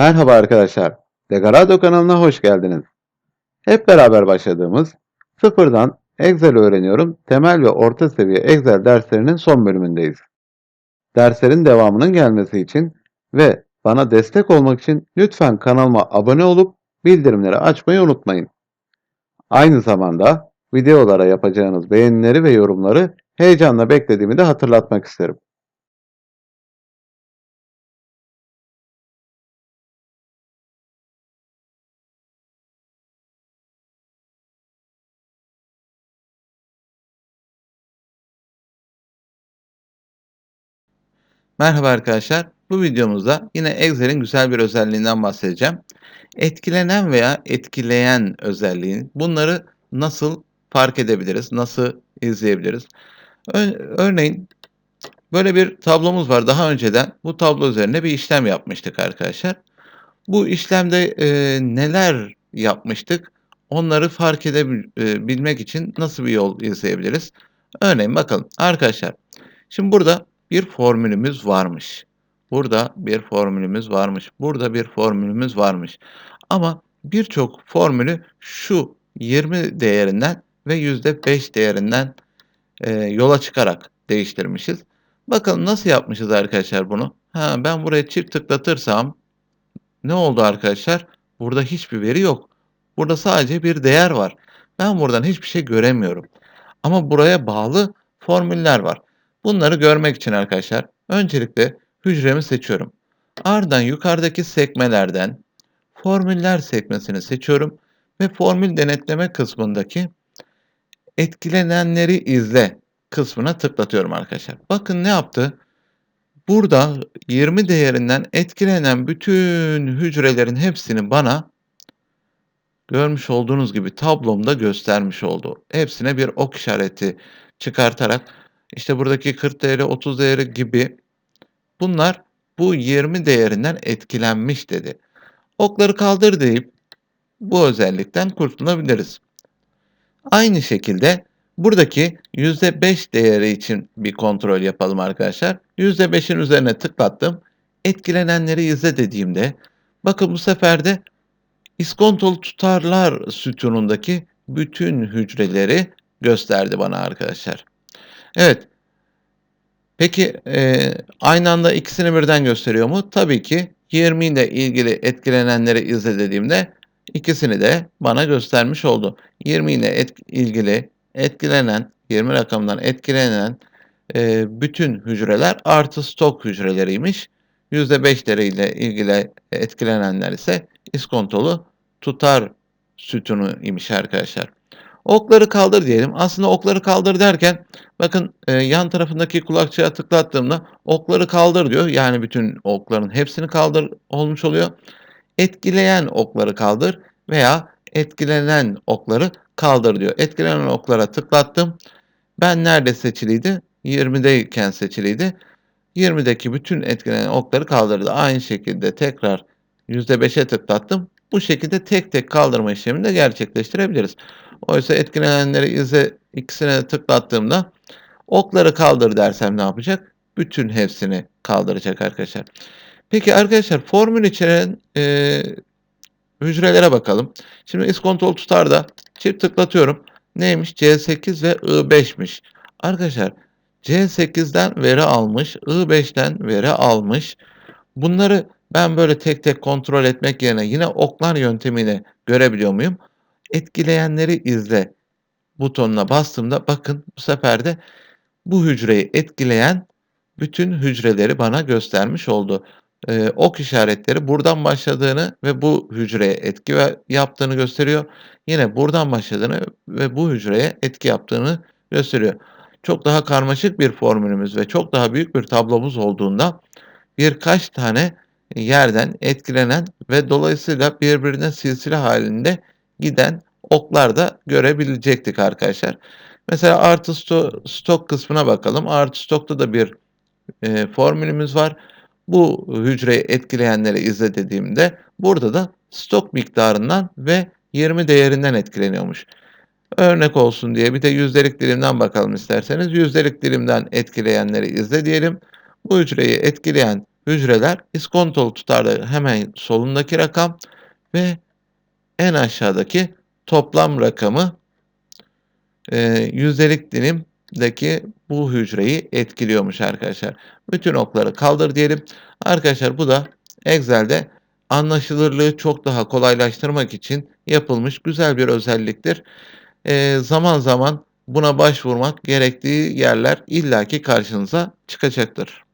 Merhaba arkadaşlar. Degarado kanalına hoş geldiniz. Hep beraber başladığımız Sıfırdan Excel öğreniyorum temel ve orta seviye Excel derslerinin son bölümündeyiz. Derslerin devamının gelmesi için ve bana destek olmak için lütfen kanalıma abone olup bildirimleri açmayı unutmayın. Aynı zamanda videolara yapacağınız beğenileri ve yorumları heyecanla beklediğimi de hatırlatmak isterim. Merhaba arkadaşlar. Bu videomuzda yine Excel'in güzel bir özelliğinden bahsedeceğim. Etkilenen veya etkileyen özelliğin bunları nasıl fark edebiliriz? Nasıl izleyebiliriz? Ör örneğin böyle bir tablomuz var. Daha önceden bu tablo üzerine bir işlem yapmıştık arkadaşlar. Bu işlemde, eee, neler yapmıştık? Onları fark edebil için nasıl bir yol izleyebiliriz? Örneğin bakalım arkadaşlar. Şimdi burada bir formülümüz varmış. Burada bir formülümüz varmış. Burada bir formülümüz varmış. Ama birçok formülü şu 20 değerinden ve %5 değerinden, eee, yola çıkarak değiştirmişiz. Bakalım nasıl yapmışız arkadaşlar bunu? Ha, ben buraya çift tıklatırsam ne oldu arkadaşlar? Burada hiçbir veri yok. Burada sadece bir değer var. Ben buradan hiçbir şey göremiyorum. Ama buraya bağlı formüller var. Bunları görmek için arkadaşlar öncelikle hücremi seçiyorum. Ardından yukarıdaki sekmelerden formüller sekmesini seçiyorum ve formül denetleme kısmındaki etkilenenleri izle kısmına tıklatıyorum arkadaşlar. Bakın ne yaptı? Burada 20 değerinden etkilenen bütün hücrelerin hepsini bana görmüş olduğunuz gibi tablomda göstermiş oldu. Hepsine bir ok işareti çıkartarak işte buradaki 40 değeri, 30 değeri gibi bunlar bu 20 değerinden etkilenmiş dedi. Okları kaldır deyip bu özellikten kurtulabiliriz. Aynı şekilde buradaki %5 değeri için bir kontrol yapalım arkadaşlar. %5'in üzerine tıklattım. Etkilenenleri izle dediğimde bakın bu sefer de iskontolu tutarlar sütunundaki bütün hücreleri gösterdi bana arkadaşlar. Evet. Peki, eee, aynı anda ikisini birden gösteriyor mu? Tabii ki 20 ile ilgili etkilenenleri izle dediğimde ikisini de bana göstermiş oldu. 20 ile et ilgili etkilenen, 20 rakamından etkilenen, eee, bütün hücreler artı stok hücreleriymiş. %5'leri ile ilgili etkilenenler ise iskontolu tutar sütunu imiş arkadaşlar. Okları kaldır diyelim. Aslında okları kaldır derken bakın, eee, yan tarafındaki kulakçığa tıklattığımda okları kaldır diyor. Yani bütün okların hepsini kaldır olmuş oluyor. Etkileyen okları kaldır veya etkilenen okları kaldır diyor. Etkilenen oklara tıklattım. Ben nerede seçiliydi? 20'deyken seçiliydi. 20'deki bütün etkilenen okları kaldırdı. Aynı şekilde tekrar %5'e tıklattım. Bu şekilde tek tek kaldırma işlemini de gerçekleştirebiliriz. Oysa etkilenenleri izle ikisine tıklattığımda okları kaldır dersem ne yapacak? Bütün hepsini kaldıracak arkadaşlar. Peki arkadaşlar formül içeren eee, hücrelere bakalım. Şimdi iskontrol tutarda çift tıklatıyorum. Neymiş? C8 ve I5'miş. Arkadaşlar C8'den veri almış, I5'ten veri almış. Bunları ben böyle tek tek kontrol etmek yerine yine oklar yöntemiyle görebiliyor muyum? Etkileyenleri izle butonuna bastığımda bakın bu sefer de bu hücreyi etkileyen bütün hücreleri bana göstermiş oldu. Eee, ok işaretleri buradan başladığını ve bu hücreye etki yaptığını gösteriyor. Yine buradan başladığını ve bu hücreye etki yaptığını gösteriyor. Çok daha karmaşık bir formülümüz ve çok daha büyük bir tablomuz olduğunda birkaç tane yerden etkilenen ve dolayısıyla birbirine silsile halinde giden oklar da görebilecektik arkadaşlar. Mesela artı sto stok kısmına bakalım. Artı stokta da bir, eee, formülümüz var. Bu hücreyi etkileyenleri izle dediğimde burada da stok miktarından ve 20 değerinden etkileniyormuş. Örnek olsun diye bir de yüzdelik dilimden bakalım isterseniz. Yüzdelik dilimden etkileyenleri izle diyelim. Bu hücreyi etkileyen hücreler iskontolu tutarda hemen solundaki rakam ve en aşağıdaki toplam rakamı eee, yüzdelik dilimdeki bu hücreyi etkiliyormuş arkadaşlar. Bütün okları kaldır diyelim. Arkadaşlar bu da Excel'de anlaşılırlığı çok daha kolaylaştırmak için yapılmış güzel bir özelliktir. Eee, zaman zaman buna başvurmak gerektiği yerler illaki karşınıza çıkacaktır.